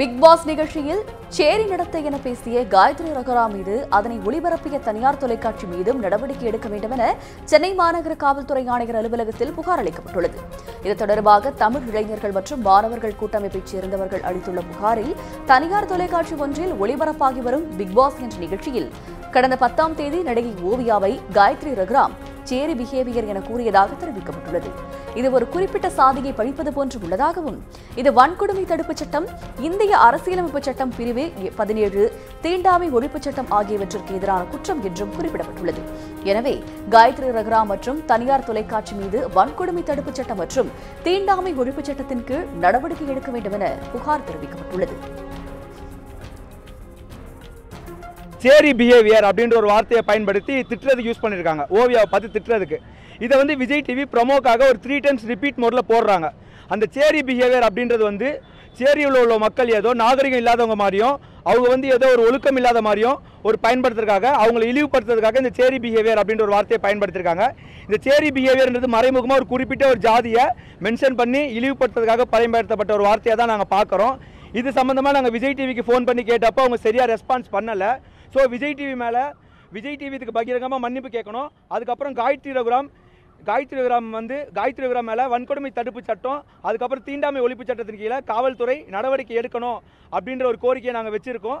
Big pass நிகழ்ச்சியில் சேரி நடத்தை என பேசிய காயத்ரி ரகுரா மீது அதனை ஒளிபரப்பிய தனியார் தொலைக்காட்சி மீதும் நடவடிக்கை எடுக்க வேண்டும் என சென்னை மாநகர காவல்துறை ஆணையர் அலுவலகத்தில் புகார் அளிக்கப்பட்டுள்ளது. இது தொடர்பாக தமிழ் இளைஞர்கள் மற்றும் மாணவர்கள் கூட்டமைப்பைச் சேர்ந்தவர்கள் அளித்துள்ள புகாரில் தனியார் தொலைக்காட்சி ஒன்றில் ஒளிபரப்பாகி வரும் பிக் பாஸ் என்ற நிகழ்ச்சியில் கடந்த பத்தாம் தேதி நடிகை ஓவியாவை காயத்ரி ரகுராம் சேரி பிஹேவியர் என கூறியதாக தெரிவிக்கப்பட்டுள்ளது. இது ஒரு குறிப்பிட்ட சாதியை பழிப்பது போன்று உள்ளதாகவும் இது வன்கொடுமை தடுப்புச் சட்டம் இந்திய அரசியலமைப்பு சட்டம் பிரிவு பதினேழு தீண்டாமை ஒழிப்புச் சட்டம் ஆகியவற்றிற்கு எதிரான குற்றம் என்றும் குறிப்பிடப்பட்டுள்ளது. எனவே காயத்ரி ரகுரா மற்றும் தனியார் தொலைக்காட்சி மீது வன்கொடுமை தடுப்புச் சட்டம் மற்றும் தீண்டாமை ஒழிப்புச் சட்டத்தின் கீழ் நடவடிக்கை எடுக்க வேண்டும் என புகார் தெரிவிக்கப்பட்டுள்ளது. சேரி பிஹேவியர் அப்படின்ற ஒரு வார்த்தையை பயன்படுத்தி திட்டுறதுக்கு யூஸ் பண்ணியிருக்காங்க ஓவியாவை பார்த்து திட்டுறதுக்கு. இதை வந்து விஜய் டிவி ப்ரமோக்காக ஒரு த்ரீ டைம்ஸ் ரிப்பீட் மோடில் போடுறாங்க. அந்த சேரி பிஹேவியர் அப்படின்றது வந்து சேரியில் உள்ள மக்கள் ஏதோ நாகரிகம் இல்லாதவங்க மாதிரியும் அவங்க வந்து ஏதோ ஒரு ஒழுக்கம் இல்லாத மாதிரியும் ஒரு பயன்படுத்துறதுக்காக அவங்களை இழிவுபடுத்துறதுக்காக இந்த சேரி பிஹேவியர் அப்படின்ற ஒரு வார்த்தையை பயன்படுத்தியிருக்காங்க இந்த சேரி பிஹேவியர்ன்றது மறைமுகமாக ஒரு குறிப்பிட்ட ஒரு ஜாதியை மென்ஷன் பண்ணி இழிவுபடுத்துறதுக்காக பயன்படுத்தப்பட்ட ஒரு வார்த்தையை தான் நாங்கள் பார்க்குறோம். இது சம்மந்தமாக நாங்கள் விஜய் டிவிக்கு ஃபோன் பண்ணி கேட்டப்போ அவங்க சரியாக ரெஸ்பான்ஸ் பண்ணலை. ஸோ விஜய் டிவி மேலே விஜய் டிவி இதுக்கு பகிரங்கமாக மன்னிப்பு கேட்கணும். அதுக்கப்புறம் காயத்ரி ரகுராம் காயத்ரி ரகுராம் வந்து காயத்ரி ரகுராம் மேலே வன்கொடுமை தடுப்பு சட்டம் அதுக்கப்புறம் தீண்டாமை ஒழிப்பு சட்டத்தின் கீழே காவல்துறை நடவடிக்கை எடுக்கணும் அப்படின்ற ஒரு கோரிக்கையை நாங்கள் வச்சுருக்கோம்.